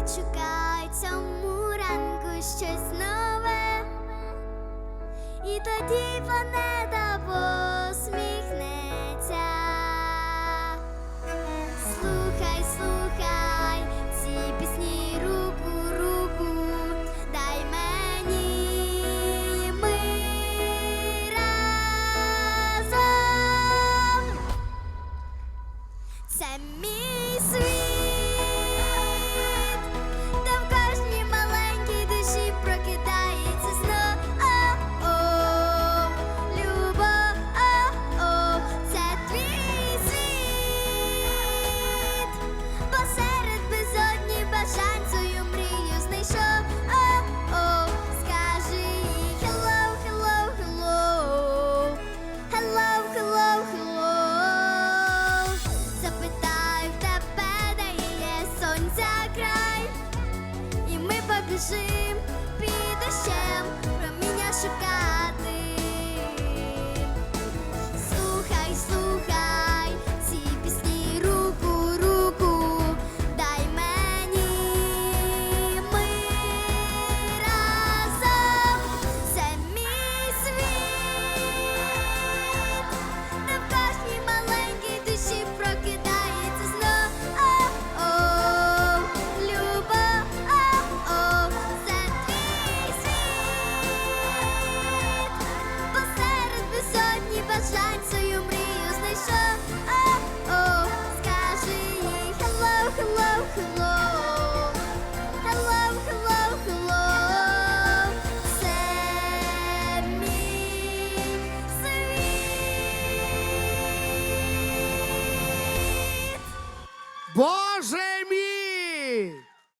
відшукаю цьому ранку щось нове, і тоді планета посміхнеться. Слухай, слухай, ці пісні руку, руку, дай мені ми разом. Це мій see. Боже мій!